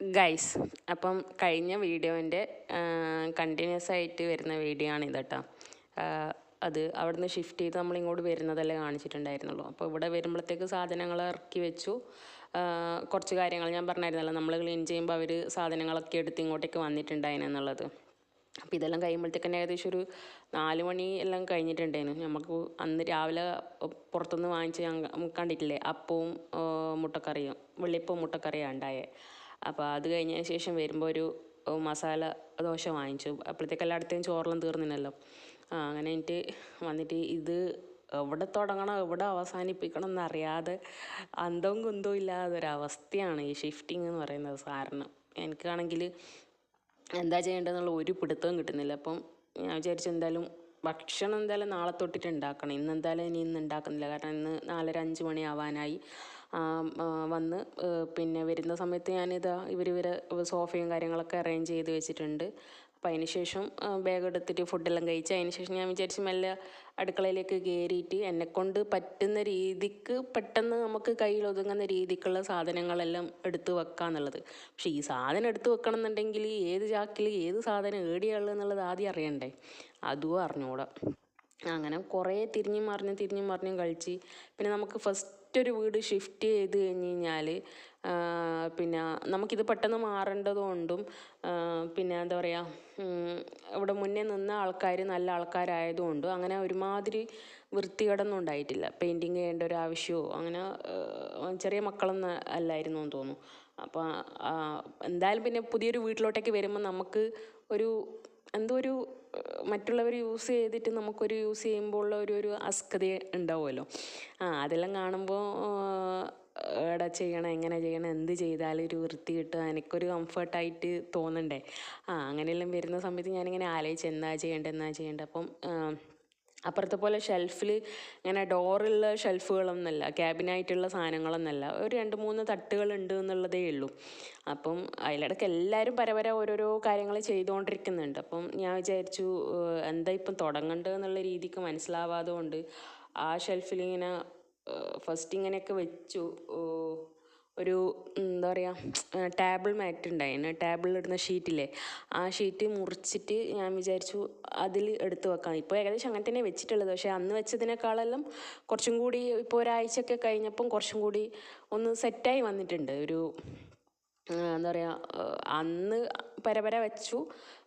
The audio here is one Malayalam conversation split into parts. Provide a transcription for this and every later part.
ഗൈസ് അപ്പം കഴിഞ്ഞ വീഡിയോന്റെ കണ്ടിന്യൂസ് ആയിട്ട് വരുന്ന വീഡിയോ ആണ് ഇത് കേട്ടോ അത് അവിടുന്ന് ഷിഫ്റ്റ് ചെയ്ത് നമ്മൾ ഇങ്ങോട്ട് വരുന്നതല്ലേ കാണിച്ചിട്ടുണ്ടായിരുന്നുള്ളൂ. അപ്പോൾ ഇവിടെ വരുമ്പോഴത്തേക്ക് സാധനങ്ങൾ ഇറക്കി വെച്ചു. കുറച്ച് കാര്യങ്ങൾ ഞാൻ പറഞ്ഞായിരുന്നല്ലോ. നമ്മൾ ക്ലീൻ ചെയ്യുമ്പോൾ അവർ സാധനങ്ങളൊക്കെ എടുത്ത് ഇങ്ങോട്ടേക്ക് വന്നിട്ടുണ്ടായിരുന്നുള്ളത്. അപ്പോൾ ഇതെല്ലാം കഴിയുമ്പോഴത്തേക്ക് തന്നെ ഏകദേശം ഒരു നാല് മണി എല്ലാം കഴിഞ്ഞിട്ടുണ്ടായിരുന്നു. നമുക്ക് അന്ന് രാവിലെ പുറത്തുനിന്ന് വാങ്ങിച്ച് ഞാൻ കണ്ടിട്ടില്ലേ? അപ്പവും മുട്ടക്കറിയും വെള്ളിയപ്പവും മുട്ടക്കറിയാണ് ഉണ്ടായേ. അപ്പോൾ അത് കഴിഞ്ഞതിന് ശേഷം വരുമ്പോൾ ഒരു മസാല ദോശ വാങ്ങിച്ചു. അപ്പോഴത്തേക്ക് എല്ലായിടത്തേയും ചോറെല്ലാം തീർന്നില്ലല്ലോ. അങ്ങനെ എനിക്ക് വന്നിട്ട് ഇത് എവിടെ തുടങ്ങണം എവിടെ അവസാനിപ്പിക്കണം എന്നറിയാതെ അന്തവും കുന്തവും ഇല്ലാതൊരവസ്ഥയാണ് ഈ ഷിഫ്റ്റിംഗ് എന്ന് പറയുന്നത് സാറിന് എനിക്കാണെങ്കിൽ എന്താ ചെയ്യേണ്ടതെന്നുള്ള ഒരു പിടുത്തവും കിട്ടുന്നില്ല. അപ്പം ഞാൻ വിചാരിച്ചു എന്തായാലും ഭക്ഷണം എന്തായാലും നാളെ തൊട്ടിട്ട് ഉണ്ടാക്കണം. ഇന്ന് എന്തായാലും ഇനി ഇന്ന് ഉണ്ടാക്കുന്നില്ല. കാരണം ഇന്ന് നാലര അഞ്ച് മണി ആവാനായി. വന്ന് പിന്നെ വരുന്ന സമയത്ത് ഞാനിതാ ഇവർ ഇവരെ സോഫയും കാര്യങ്ങളൊക്കെ അറേഞ്ച് ചെയ്ത് വെച്ചിട്ടുണ്ട്. അപ്പോൾ അതിന് ശേഷം ബാഗ് എടുത്തിട്ട് ഫുഡെല്ലാം കഴിച്ച് അതിന് ശേഷം ഞാൻ വിചാരിച്ച് മെല്ലെ അടുക്കളയിലേക്ക് കയറിയിട്ട് എന്നെക്കൊണ്ട് പറ്റുന്ന രീതിക്ക് പെട്ടെന്ന് നമുക്ക് കയ്യിൽ ഒതുങ്ങുന്ന രീതിക്കുള്ള സാധനങ്ങളെല്ലാം എടുത്ത് വെക്കാന്നുള്ളത്. പക്ഷേ ഈ സാധനം എടുത്ത് വെക്കണം എന്നുണ്ടെങ്കിൽ ഏത് ചാക്കിൽ ഏത് സാധനം ഏടിയുള്ളത് എന്നുള്ളത് ആദ്യം അറിയണ്ടേ? അതും അറിഞ്ഞുകൂടാ അങ്ങനെ കുറേ തിരിഞ്ഞും മറിഞ്ഞും തിരിഞ്ഞും മറിഞ്ഞും കളിച്ച് പിന്നെ നമുക്ക് ഫസ്റ്റ് ഒരു വീട് ഷിഫ്റ്റ് ചെയ്ത് കഴിഞ്ഞ് കഴിഞ്ഞാൽ പിന്നെ നമുക്കിത് പെട്ടെന്ന് മാറേണ്ടതുകൊണ്ടും പിന്നെ എന്താ പറയുക ഇവിടെ മുന്നേ നിന്ന ആൾക്കാർ നല്ല ആൾക്കാരായതുകൊണ്ടും അങ്ങനെ ഒരുമാതിരി വൃത്തികേടൊന്നും ഉണ്ടായിട്ടില്ല. പെയിന്റിങ് ചെയ്യേണ്ട ഒരു ആവശ്യമോ അങ്ങനെ ചെറിയ മക്കളൊന്നും അല്ലായിരുന്നു എന്ന് തോന്നുന്നു. അപ്പോൾ എന്തായാലും പിന്നെ പുതിയൊരു വീട്ടിലോട്ടേക്ക് വരുമ്പോൾ നമുക്ക് ഒരു എന്തോ ഒരു മറ്റുള്ളവർ യൂസ് ചെയ്തിട്ട് നമുക്കൊരു യൂസ് ചെയ്യുമ്പോൾ ഉള്ള ഒരു ഒരു അസ്കത ഉണ്ടാവുമല്ലോ. ആ അതെല്ലാം കാണുമ്പോൾ എടാ ചെയ്യണം എങ്ങനെ ചെയ്യണം എന്ത് ചെയ്താലും ഒരു വൃത്തി കിട്ടുക എനിക്കൊരു കംഫർട്ടായിട്ട് തോന്നണ്ടേ. ആ അങ്ങനെയെല്ലാം വരുന്ന സമയത്ത് ഞാനിങ്ങനെ ആലോചിച്ച് എന്താ ചെയ്യേണ്ടത് എന്നാ ചെയ്യേണ്ടത് അപ്പം അപ്പുറത്തെ പോലെ ഷെൽഫിൽ ഇങ്ങനെ ഡോറുള്ള ഷെൽഫുകളൊന്നുമല്ല ക്യാബിനായിട്ടുള്ള സാധനങ്ങളൊന്നുമല്ല ഒരു രണ്ട് മൂന്ന് തട്ടുകളുണ്ട് എന്നുള്ളതേ ഉള്ളൂ. അപ്പം അതിലിടയ്ക്ക് എല്ലാവരും പരപര ഓരോരോ കാര്യങ്ങൾ ചെയ്തുകൊണ്ടിരിക്കുന്നുണ്ട് അപ്പം ഞാൻ വിചാരിച്ചു എന്താ ഇപ്പം തുടങ്ങേണ്ടത് എന്നുള്ള രീതിക്ക് മനസ്സിലാവാതെ കൊണ്ട് ആ ഷെൽഫിൽ ഇങ്ങനെ ഫസ്റ്റ് ഇങ്ങനെയൊക്കെ വെച്ചു. ഒരു എന്താ പറയുക ടേബിൾ മാറ്റ് ഉണ്ടായിരുന്നു ടേബിളിലിടുന്ന ഷീറ്റില്ലേ ആ ഷീറ്റ് മുറിച്ചിട്ട് ഞാൻ വിചാരിച്ചു അതിൽ എടുത്ത് വെക്കാം. ഇപ്പോൾ ഏകദേശം അങ്ങനെ തന്നെ വെച്ചിട്ടുള്ളത്. പക്ഷേ അന്ന് വെച്ചതിനേക്കാളെല്ലാം കുറച്ചും കൂടി ഇപ്പോൾ ഒരാഴ്ചയൊക്കെ കഴിഞ്ഞപ്പം കുറച്ചും കൂടി ഒന്ന് സെറ്റായി വന്നിട്ടുണ്ട്. ഒരു എന്താ പറയുക അന്ന് പരപര വെച്ചു.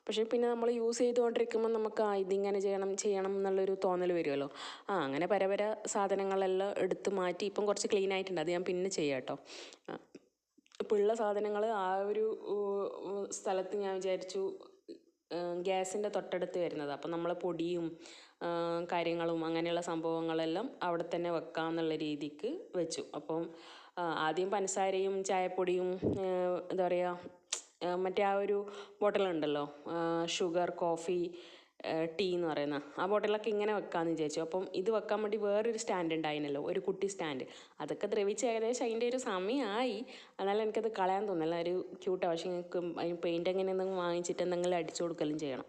പക്ഷേ പിന്നെ നമ്മൾ യൂസ് ചെയ്തുകൊണ്ടിരിക്കുമ്പോൾ നമുക്ക് ആ ഇതിങ്ങനെ ചെയ്യണം ചെയ്യണം എന്നുള്ളൊരു തോന്നൽ വരുമല്ലോ ആ അങ്ങനെ പരപര സാധനങ്ങളെല്ലാം എടുത്ത് മാറ്റി ഇപ്പം കുറച്ച് ക്ലീൻ ആയിട്ടുണ്ട്. അത് ഞാൻ പിന്നെ ചെയ്യാം കേട്ടോ. ഇപ്പം ഉള്ള സാധനങ്ങൾ ആ ഒരു സ്ഥലത്ത് ഞാൻ വിചാരിച്ചു ഗ്യാസിന്റെ തൊട്ടടുത്ത് വരുന്നത്. അപ്പം നമ്മൾ പൊടിയും കാര്യങ്ങളും അങ്ങനെയുള്ള സംഭവങ്ങളെല്ലാം അവിടെ തന്നെ വെക്കാമെന്നുള്ള രീതിക്ക് വെച്ചു. അപ്പം ആദ്യം പഞ്ചസാരയും ചായപ്പൊടിയും എന്താ പറയുക മറ്റേ ആ ഒരു ബോട്ടിലുണ്ടല്ലോ ഷുഗർ കോഫി ടീ എന്ന് പറയുന്ന ആ ബോട്ടിലൊക്കെ ഇങ്ങനെ വെക്കാമെന്ന് വിചാരിച്ചു. അപ്പം ഇത് വെക്കാൻ വേണ്ടി വേറൊരു സ്റ്റാൻഡ് ഉണ്ടായിരുന്നല്ലോ ഒരു കുട്ടി സ്റ്റാൻഡ്. അതൊക്കെ ദ്രവിച്ച് ഏകദേശം അതിന്റെ ഒരു സമയമായി എന്നാലും എനിക്കത് കളയാൻ തോന്നില്ല ഒരു ക്യൂട്ടാണ് പക്ഷേ എനിക്ക് പെയിന്റ് എങ്ങനെ എന്തെങ്കിലും വാങ്ങിച്ചിട്ട് എന്തെങ്കിലും അടിച്ചു കൊടുക്കലും ചെയ്യണം.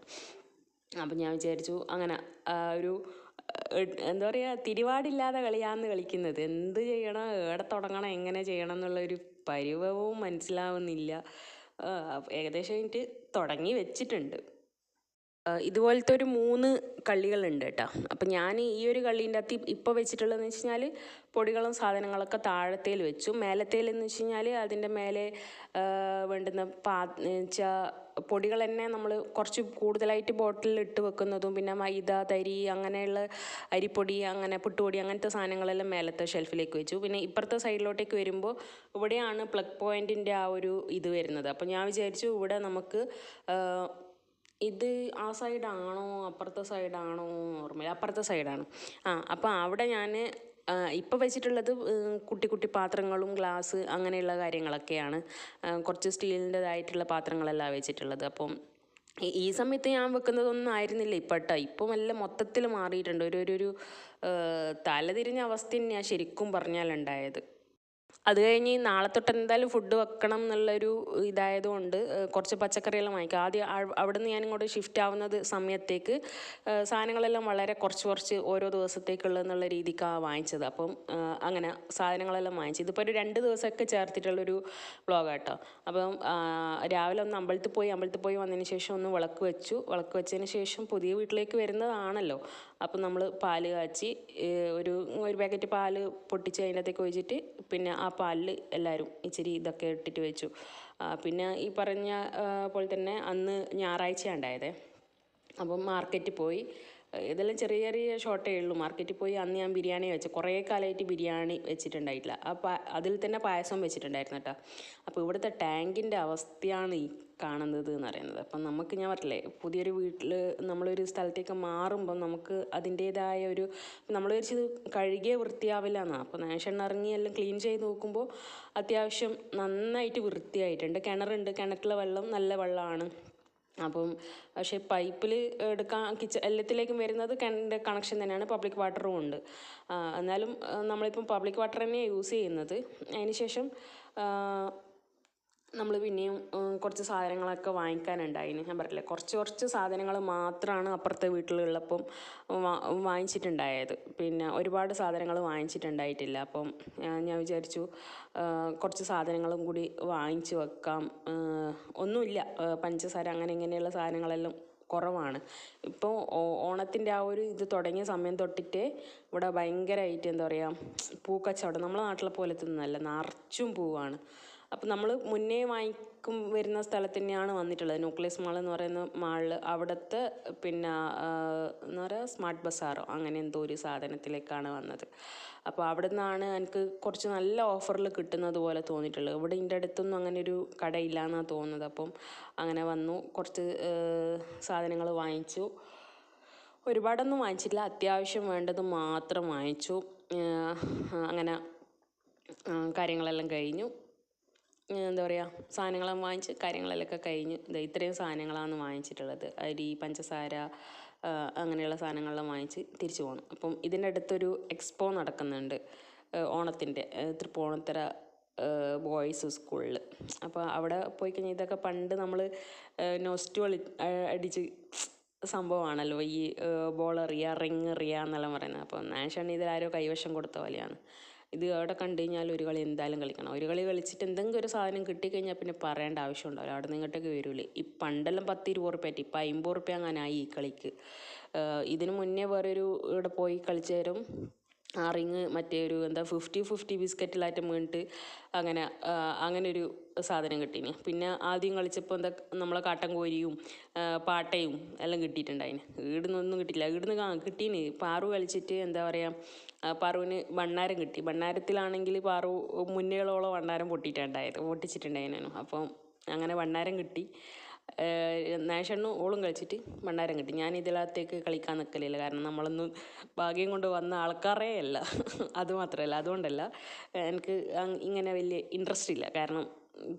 അപ്പം ഞാൻ വിചാരിച്ചു അങ്ങനെ ഒരു എന്താ പറയുക തിരിവാടില്ലാതെ കളിയാന്ന് കളിക്കുന്നത്. എന്ത് ചെയ്യണം എവിടെ തുടങ്ങണം എങ്ങനെ ചെയ്യണം എന്നുള്ളൊരു പരിവവും മനസ്സിലാവുന്നില്ല. ഏകദേശം എനിക്ക് തുടങ്ങി വെച്ചിട്ടുണ്ട്. ഇതുപോലത്തെ ഒരു മൂന്ന് കള്ളികളുണ്ട് കേട്ടോ. അപ്പം ഞാൻ ഈ ഒരു കള്ളീന്റെ അകത്ത് ഇപ്പോൾ വെച്ചിട്ടുള്ളതെന്ന് വെച്ച് കഴിഞ്ഞാൽ പൊടികളും സാധനങ്ങളൊക്കെ താഴത്തേൽ വെച്ചു. മേലത്തേൽ എന്ന് വെച്ച് കഴിഞ്ഞാൽ അതിന്റെ മേലെ വേണ്ടുന്ന പാ വെച്ചാൽ പൊടികൾ തന്നെ നമ്മൾ കുറച്ച് കൂടുതലായിട്ട് ബോട്ടിലിൽ ഇട്ട് വെക്കുന്നതും പിന്നെ മൈദ തരി അങ്ങനെയുള്ള അരിപ്പൊടി അങ്ങനെ പുട്ടുപൊടി അങ്ങനത്തെ സാധനങ്ങളെല്ലാം മേലത്തെ ഷെൽഫിലേക്ക് വെച്ചു. പിന്നെ ഇപ്പുറത്തെ സൈഡിലോട്ടേക്ക് വരുമ്പോൾ ഇവിടെയാണ് പ്ലഗ് പോയിന്റിന്റെ ആ ഒരു ഇത് വരുന്നത്. അപ്പം ഞാൻ വിചാരിച്ചു ഇവിടെ നമുക്ക് ഇത് ആ സൈഡാണോ അപ്പുറത്തെ സൈഡാണോ ഓർമ്മയില്ല. അപ്പുറത്തെ സൈഡാണ്. ആ അപ്പോൾ അവിടെ ഞാൻ ഇപ്പോൾ വെച്ചിട്ടുള്ളത് കുട്ടി കുട്ടി പാത്രങ്ങളും ഗ്ലാസ് അങ്ങനെയുള്ള കാര്യങ്ങളൊക്കെയാണ്. കുറച്ച് സ്റ്റീലിന്റെതായിട്ടുള്ള പാത്രങ്ങളെല്ലാം വെച്ചിട്ടുള്ളത്. അപ്പം ഈ- സമയത്ത് ഞാൻ വെക്കുന്നതൊന്നും ആയിരുന്നില്ല ഇപ്പം കേട്ടോ ഇപ്പം എല്ലാം മൊത്തത്തിൽ മാറിയിട്ടുണ്ട്. ഒരു ഒരു തലതിരിഞ്ഞ അവസ്ഥ തന്നെയാണ് ശരിക്കും പറഞ്ഞാൽ ഉണ്ടായത് അത് കഴിഞ്ഞ് നാളെ തൊട്ട് എന്തായാലും ഫുഡ് വെക്കണം എന്നുള്ളൊരു ഇതായതുകൊണ്ട് കൊണ്ട് കുറച്ച് പച്ചക്കറിയെല്ലാം വാങ്ങിക്കുക ആദ്യം അവ്- അവിടുന്ന് ഞാൻ ഇങ്ങോട്ട് ഷിഫ്റ്റ് ആവുന്നത് സമയത്തേക്ക് സാധനങ്ങളെല്ലാം വളരെ കുറച്ച് കുറച്ച് ഓരോ ദിവസത്തേക്കുള്ള എന്നുള്ള രീതിക്കാണ് വാങ്ങിച്ചത്. അപ്പം അങ്ങനെ സാധനങ്ങളെല്ലാം വാങ്ങിച്ചു. ഇതിപ്പോൾ ഒരു രണ്ട് ദിവസമൊക്കെ ചേർത്തിട്ടുള്ളൊരു വ്ളോഗാട്ടോ. അപ്പം ആ, രാവിലെ ഒന്ന് അമ്പലത്തിൽ പോയി അമ്പലത്തിൽ പോയി വന്നതിന് ശേഷം ഒന്ന് വിളക്ക് വെച്ചു. വിളക്ക് വെച്ചതിന് ശേഷം പുതിയ വീട്ടിലേക്ക് വരുന്നതാണല്ലോ. അപ്പം നമ്മൾ പാൽ കാച്ചി ഒരു ഒരു പാക്കറ്റ് പാൽ പൊട്ടിച്ച് അതിനകത്തേക്ക് ഒഴിച്ചിട്ട് പിന്നെ ആ പാലിൽ എല്ലാവരും ഇച്ചിരി ഇതൊക്കെ ഇട്ടിട്ട് വെച്ചു. പിന്നെ ഈ പറഞ്ഞ പോലെ തന്നെ അന്ന് ഞായറാഴ്ച ഉണ്ടായതേ. അപ്പം മാർക്കറ്റിൽ പോയി. ഇതെല്ലാം ചെറിയ ചെറിയ ഷോട്ടേ ഉള്ളൂ. മാർക്കറ്റിൽ പോയി അന്ന് ഞാൻ ബിരിയാണി വെച്ചു. കുറേ കാലമായിട്ട് ബിരിയാണി വെച്ചിട്ടുണ്ടായിട്ടില്ല. അപ്പോൾ അതിൽ തന്നെ പായസം വെച്ചിട്ടുണ്ടായിരുന്നു കേട്ടോ. അപ്പോൾ ഇവിടുത്തെ ടാങ്കിന്റെ അവസ്ഥയാണ് ഈ കാണുന്നത് എന്ന് പറയുന്നത്. അപ്പം നമുക്ക് ഞാൻ പറഞ്ഞില്ലേ പുതിയൊരു വീട്ടിൽ നമ്മളൊരു സ്ഥലത്തേക്ക് മാറുമ്പം നമുക്ക് അതിന്റേതായ ഒരു നമ്മൾ വിചാരിച്ചത് കഴുകിയ വൃത്തിയാവില്ല എന്നാണ് അപ്പോൾ നേഷൻ ഇറങ്ങി എല്ലാം ക്ലീൻ ചെയ്ത് നോക്കുമ്പോൾ അത്യാവശ്യം നന്നായിട്ട് വൃത്തിയായിട്ടുണ്ട്. കിണറുണ്ട് കിണറ്റിലെ വെള്ളം നല്ല വെള്ളമാണ് അപ്പം പക്ഷേ പൈപ്പിൽ എടുക്കാൻ കിച്ചൺ എല്ലാത്തിലേക്കും വരുന്നത് കിണറിന്റെ കണക്ഷൻ തന്നെയാണ്. പബ്ലിക് വാട്ടറും ഉണ്ട്. എന്നാലും നമ്മളിപ്പം പബ്ലിക് വാട്ടർ തന്നെയാണ് യൂസ് ചെയ്യുന്നത്. അതിന് ശേഷം നമ്മൾ പിന്നെയും കുറച്ച് സാധനങ്ങളൊക്കെ വാങ്ങിക്കാനുണ്ടായിന്. ഞാൻ പറഞ്ഞില്ലേ കുറച്ച് കുറച്ച് സാധനങ്ങൾ മാത്രമാണ് അപ്പുറത്തെ വീട്ടിലുള്ളപ്പം വാങ്ങിച്ചിട്ടുണ്ടായത്. പിന്നെ ഒരുപാട് സാധനങ്ങൾ വാങ്ങിച്ചിട്ടുണ്ടായിട്ടില്ല. അപ്പം ഞാൻ വിചാരിച്ചു കുറച്ച് സാധനങ്ങളും കൂടി വാങ്ങിച്ചു വെക്കാം. ഒന്നുമില്ല. പഞ്ചസാര അങ്ങനെ ഇങ്ങനെയുള്ള സാധനങ്ങളെല്ലാം കുറവാണ്. ഇപ്പോൾ ഓണത്തിന്റെ ആ ഒരു ഇത് തുടങ്ങിയ സമയം തൊട്ടിട്ട് ഇവിടെ ഭയങ്കരമായിട്ട് എന്താ പറയുക പൂക്കച്ചവടം. നമ്മളെ നാട്ടിലെ പോലത്തെ ഒന്നുമല്ല നിറച്ചും പൂവാണ്. അപ്പം നമ്മൾ മുന്നേ വാങ്ങിക്കും വരുന്ന സ്ഥലത്ത് തന്നെയാണ് വന്നിട്ടുള്ളത്. ന്യൂക്ലിയസ് മാൾ എന്ന് പറയുന്ന മാളിൽ അവിടുത്തെ പിന്നെ എന്ന് പറയുക സ്മാർട്ട് ബസാറോ അങ്ങനെ എന്തോ ഒരു സാധനത്തിലേക്കാണ് വന്നത്. അപ്പോൾ അവിടെ നിന്നാണ് എനിക്ക് കുറച്ച് നല്ല ഓഫറിൽ കിട്ടുന്നത് പോലെ തോന്നിയിട്ടുള്ളത്. ഇവിടെ ഇതിന്റെ അടുത്തൊന്നും അങ്ങനെ ഒരു കടയില്ല എന്നാണ് തോന്നുന്നത്. അപ്പം അങ്ങനെ വന്നു. കുറച്ച് സാധനങ്ങൾ വാങ്ങിച്ചു. ഒരുപാടൊന്നും വാങ്ങിച്ചില്ല അത്യാവശ്യം വേണ്ടത് മാത്രം വാങ്ങിച്ചു. അങ്ങനെ കാര്യങ്ങളെല്ലാം കഴിഞ്ഞു. എന്താ പറയുക സാധനങ്ങളെല്ലാം വാങ്ങിച്ച് കാര്യങ്ങളിലൊക്കെ കഴിഞ്ഞ് ഇതാ ഇത് ഇത്രയും സാധനങ്ങളാണ് വാങ്ങിച്ചിട്ടുള്ളത്. അരി പഞ്ചസാര അങ്ങനെയുള്ള സാധനങ്ങളെല്ലാം വാങ്ങിച്ച് തിരിച്ചു പോകണം അപ്പം ഇതിന്റെ അടുത്തൊരു എക്സ്പോ നടക്കുന്നുണ്ട് ഓണത്തിന്റെ തൃപ്പൂണിത്തറ ബോയ്സ് സ്കൂളിൽ അപ്പോൾ അവിടെ പോയി കഴിഞ്ഞാൽ ഇതൊക്കെ പണ്ട് നമ്മൾ നോസ്റ്റു ആ- അടിച്ച് സംഭവമാണല്ലോ ഈ ബോൾ എറിയുക റിങ് എറിയുക എന്നെല്ലാം പറയുന്നത്. അപ്പോൾ നാഷണൽ ഇതിലാരോ കൈവശം കൊടുത്ത പോലെയാണ്. ഇത് അവിടെ കണ്ടു കഴിഞ്ഞാൽ ഒരു കളി എന്തായാലും കളിക്കണം. ഒരു കളി കളിച്ചിട്ട് എന്തെങ്കിലും ഒരു സാധനം കിട്ടിക്കഴിഞ്ഞാൽ പിന്നെ പറയേണ്ട ആവശ്യം ഉണ്ടാവില്ല അവിടെ നിന്ന് ഇങ്ങോട്ടേക്ക് വരൂലേ. ഈ പണ്ടെല്ലാം പത്ത് ഇരുപത് റുപ്യ ഇപ്പം അമ്പത് റുപ്യ അങ്ങനായി ഈ കളിക്ക്? ഇതിന് മുന്നേ വേറൊരു ഇവിടെ പോയി കളിച്ചേരും ആ റിങ് മറ്റേ ഒരു എന്താ ഫിഫ്റ്റി ഫിഫ്റ്റി ബിസ്ക്കറ്റിലായിട്ട് വീണിട്ട് അങ്ങനെ അങ്ങനെ ഒരു സാധനം കിട്ടീന്. പിന്നെ ആദ്യം കളിച്ചപ്പോൾ എന്താ നമ്മളെ കാട്ടൻ കോരിയും ആ, പാട്ടയും എല്ലാം കിട്ടിയിട്ടുണ്ടായിന് ഈടുന്നൊന്നും കിട്ടിയില്ല. ഈടുന്ന് കിട്ടീന്. പാറു കളിച്ചിട്ട് എന്താ പറയുക പാറുവിന് ഭണ്ണാരം കിട്ടി. ഭണ്ണാരത്തിലാണെങ്കിൽ പാറു മുന്നേളോളം ഭണ്ണാരം പൊട്ടിയിട്ടുണ്ടായത് പൊട്ടിച്ചിട്ടുണ്ടായിരുന്നു അപ്പം അങ്ങനെ ഭണ്ണാരം കിട്ടി. നാഷണ്ണും ഓളും കളിച്ചിട്ട് ഭണ്ണാരം കിട്ടി. ഞാൻ ഇതിലകത്തേക്ക് കളിക്കാൻ നിൽക്കലില്ല കാരണം നമ്മളൊന്നും ഭാഗ്യം കൊണ്ട് വന്ന ആൾക്കാരേ അല്ല. അത് മാത്രമല്ല അതുകൊണ്ടല്ല എനിക്ക് ഇങ്ങനെ വലിയ ഇൻട്രസ്റ്റ് ഇല്ല. കാരണം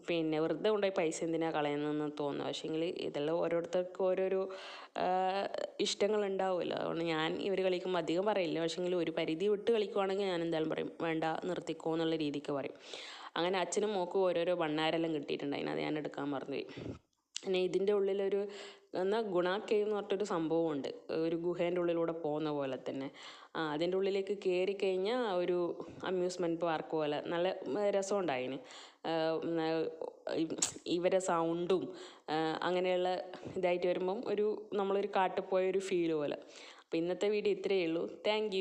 പിന്നെ വെറുതെ കൊണ്ടുപോയി പൈസ എന്തിനാണ് കളയുന്നതെന്ന് തോന്നുന്നു. പക്ഷേങ്കിൽ ഇതെല്ലാം ഓരോരുത്തർക്കും ഓരോരോ ഇഷ്ടങ്ങൾ ഉണ്ടാവുമല്ലോ അതുകൊണ്ട് ഞാൻ ഇവർ കളിക്കുമ്പോൾ അധികം പറയില്ല. പക്ഷേങ്കിൽ ഒരു പരിധി വിട്ട് കളിക്കുവാണെങ്കിൽ ഞാൻ എന്തായാലും പറയും വേണ്ട നിർത്തിക്കോ എന്നുള്ള രീതിക്ക് പറയും. അങ്ങനെ അച്ഛനും മോക്കും ഓരോരോ വണ്ണാരെല്ലാം കിട്ടിയിട്ടുണ്ടായിരുന്നു അത് ഞാൻ എടുക്കാൻ മറന്നുപോയി. പിന്നെ ഇതിന്റെ ഉള്ളിലൊരു എന്നാൽ ഗുണ കേവ് എന്ന് പറഞ്ഞിട്ടൊരു സംഭവമുണ്ട്. ഒരു ഗുഹേന്റെ ഉള്ളിലൂടെ പോകുന്ന പോലെ തന്നെ. അതിന്റെ ഉള്ളിലേക്ക് കയറി കഴിഞ്ഞാൽ ഒരു അമ്യൂസ്മെന്റ് പാർക്ക് പോലെ നല്ല രസമുണ്ടായിന്. ഇവരെ സൗണ്ടും അങ്ങനെയുള്ള ഇതായിട്ട് വരുമ്പം ഒരു നമ്മളൊരു കാട്ടിൽ പോയ ഒരു ഫീൽ പോലെ. അപ്പോൾ ഇന്നത്തെ വീഡിയോ ഇത്രയേ ഉള്ളൂ. താങ്ക്